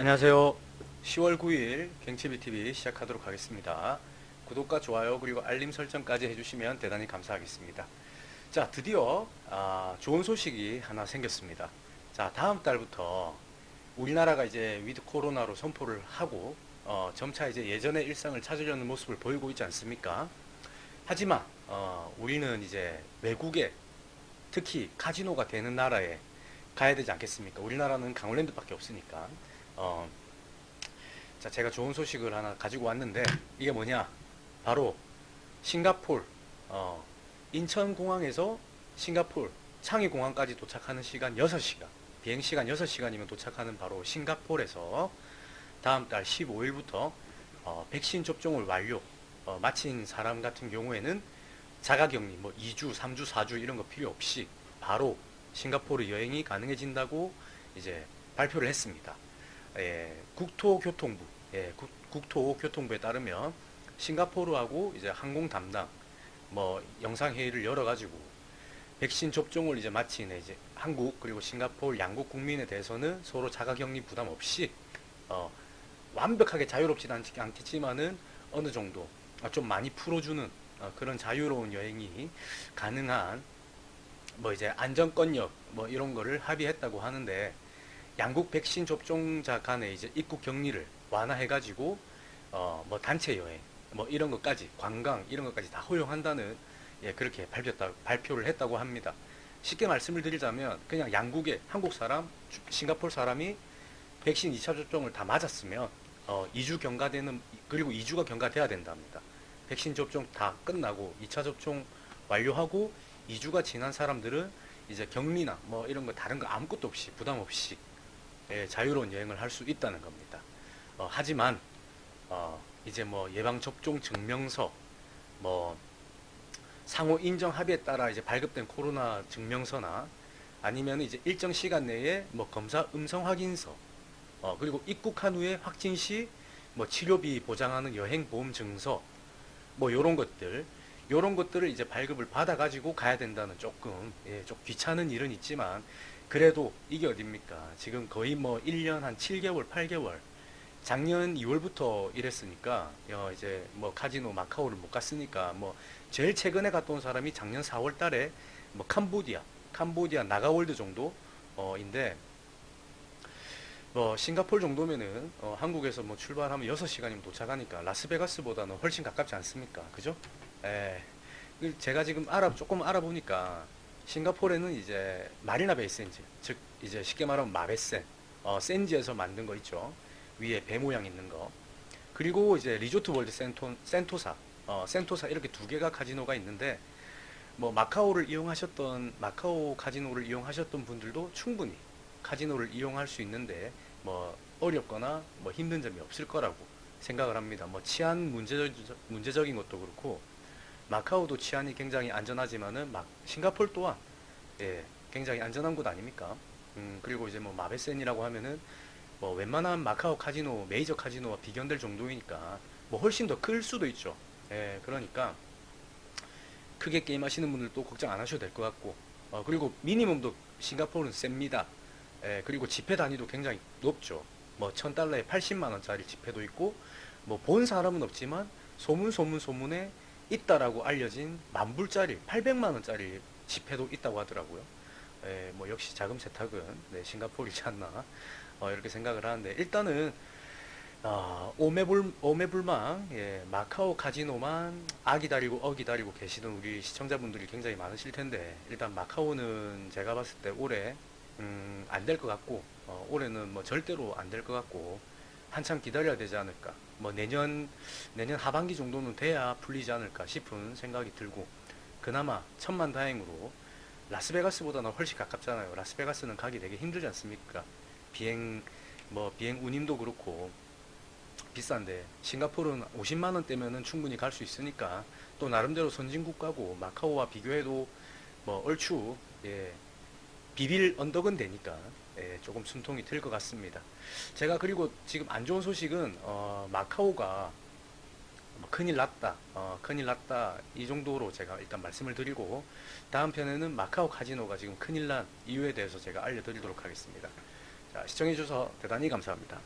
안녕하세요. 10월 9일 갱치비 TV 시작하도록 하겠습니다. 구독과 좋아요 그리고 알림 설정까지 해주시면 대단히 감사하겠습니다. 자, 드디어 아, 좋은 소식이 하나 생겼습니다. 자, 다음 달부터 우리나라가 이제 위드 코로나로 선포를 하고 어, 점차 이제 예전의 일상을 찾으려는 모습을 보이고 있지 않습니까? 하지만 어, 우리는 이제 외국에 특히 카지노가 되는 나라에 가야 되지 않겠습니까? 우리나라는 강원랜드밖에 없으니까. 어, 자, 제가 좋은 소식을 하나 가지고 왔는데 이게 뭐냐? 바로 싱가폴 어, 인천공항에서 싱가폴 창의공항까지 도착하는 시간 6시간 비행 시간 6시간이면 도착하는 바로 싱가폴에서 다음 달 15일부터 어, 백신 접종을 완료 어, 마친 사람 같은 경우에는 자가격리 뭐 2주, 3주, 4주 이런 거 필요 없이 바로 싱가포르 여행이 가능해진다고 이제 발표를 했습니다. 예, 국토교통부, 예, 국, 국토교통부에 따르면 싱가포르하고 이제 항공 담당 뭐 영상 회의를 열어 가지고 백신 접종을 이제 마친 이제 한국 그리고 싱가포르 양국 국민에 대해서는 서로 자가격리 부담 없이 어, 완벽하게 자유롭지 는 않- 않겠지만은 어느 정도 아, 좀 많이 풀어주는 어, 그런 자유로운 여행이 가능한 뭐 이제 안전권역 뭐 이런 거를 합의했다고 하는데 양국 백신 접종자 간의 이제 입국 격리를 완화해가지고 어 뭐 단체 여행 뭐 이런 것까지 관광 이런 것까지 다 허용한다는 예 그렇게 발표했다 발표를 했다고 합니다. 쉽게 말씀을 드리자면 그냥 양국의 한국 사람, 주- 싱가포르 사람이 백신 2차 접종을 다 맞았으면 어 2주 경과되는 그리고 2주가 경과돼야 된답니다. 백신 접종 다 끝나고 2차 접종 완료하고 2주가 지난 사람들은 이제 격리나 뭐 이런 거 다른 거 아무것도 없이 부담 없이 예, 자유로운 여행을 할 수 있다는 겁니다. 어, 하지만 어, 이제 뭐 예방 접종 증명서 뭐 상호 인정 합의에 따라 이제 발급된 코로나 증명서나 아니면 이제 일정 시간 내에 뭐 검사 음성 확인서 어, 그리고 입국한 후에 확진 시 뭐 치료비 보장하는 여행 보험 증서 뭐 요런 것들 요런 것들을 이제 발급을 받아 가지고 가야 된다는 조금 예, 좀 귀찮은 일은 있지만 그래도 이게 어딥니까? 지금 거의 뭐 1년 한 7개월, 8개월 작년 2월부터 이랬으니까 어, 이제 뭐 카지노 마카오를 못 갔으니까 뭐 제일 최근에 갔다 온 사람이 작년 4월 달에 뭐 캄보디아, 캄보디아 나가월드 정도 어 인데 뭐 싱가폴 정도면은 어, 한국에서 뭐 출발하면 6시간이면 도착하니까 라스베가스보다는 훨씬 가깝지 않습니까? 그죠? 예. 그 제가 지금 알아 조금 알아보니까 싱가포르에는 이제 마리나 베이 샌즈, 즉 이제 쉽게 말하면 마베센, 어, 샌즈에서 만든 거 있죠. 위에 배 모양 있는 거. 그리고 이제 리조트 월드 센토, 센토사, 어, 센토사 이렇게 두 개가 카지노가 있는데 뭐 마카오를 이용하셨던 마카오 카지노를 이용하셨던 분들도 충분히 카지노를 이용할 수 있는데 뭐 어렵거나 뭐 힘든 점이 없을 거라고 생각을 합니다. 뭐 치안 문제적, 문제적인 것도 그렇고 마카오도 치안이 굉장히 안전하지만은 막 싱가폴 또한 예, 굉장히 안전한 곳 아닙니까? 음, 그리고 이제 뭐 마베센이라고 하면은 뭐 웬만한 마카오 카지노, 메이저 카지노와 비견될 정도이니까 뭐 훨씬 더 클 수도 있죠. 예, 그러니까 크게 게임 하시는 분들도 걱정 안 하셔도 될 것 같고 어, 그리고 미니멈도 싱가포르는 셉니다. 예, 그리고 지폐 단위도 굉장히 높죠. 뭐 1000달러에 80만 원짜리 지폐도 있고 뭐 본 사람은 없지만 소문 소문 소문에 있다라고 알려진 만불짜리 800만 원짜리 지폐도 있다고 하더라고요. 예, 뭐 역시 자금 세탁은 네, 싱가포르이지 않나 어, 이렇게 생각을 하는데 일단은 어, 오매불 오매불망 예, 마카오 카지노만 아 기다리고 어 기다리고 계시는 우리 시청자분들이 굉장히 많으실 텐데 일단 마카오는 제가 봤을 때 올해 음, 안 될 것 같고 어, 올해는 뭐 절대로 안 될 것 같고 한참 기다려야 되지 않을까 뭐 내년 내년 하반기 정도는 돼야 풀리지 않을까 싶은 생각이 들고 그나마 천만 다행으로 라스베가스보다는 훨씬 가깝잖아요. 라스베가스는 가기 되게 힘들지 않습니까? 비행 뭐 비행 운임도 그렇고 비싼데 싱가포르는 50만 원대면은 충분히 갈 수 있으니까 또 나름대로 선진 국가고 마카오와 비교해도 뭐 얼추 예 비빌 언덕은 되니까 예, 조금 숨통이 들것 같습니다. 제가 그리고 지금 안 좋은 소식은 어, 마카오가 뭐 큰일 났다, 어, 큰일 났다 이 정도로 제가 일단 말씀을 드리고 다음 편에는 마카오 카지노가 지금 큰일 난 이유에 대해서 제가 알려드리도록 하겠습니다. 자, 시청해주셔서 대단히 감사합니다.